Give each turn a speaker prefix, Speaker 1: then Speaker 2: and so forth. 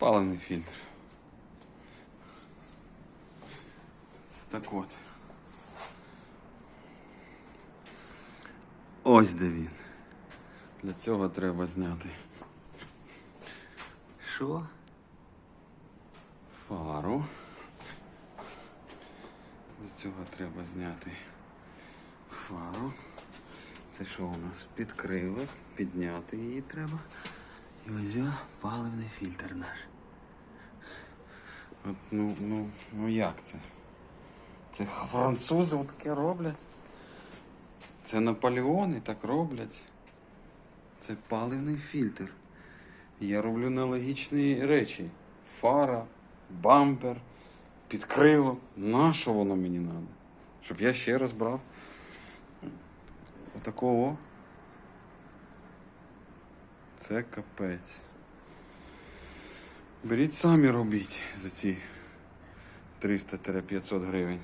Speaker 1: Паливний фільтр. Так от. Ось де він. Для цього треба зняти. Що? Фару. Для цього треба зняти фару. Це що у нас? Підкрилок, підняти її треба. І ось паливний фільтр наш. От, ну, ну, ну як це? Це французи таке роблять. Це Наполеони так роблять. Це паливний фільтр. Я роблю аналогічні речі. Фара, бампер, підкрилок. На що воно мені треба? Щоб я ще раз брав отакого. Це капець. Беріть самі робіть за ці 300-500 гривень.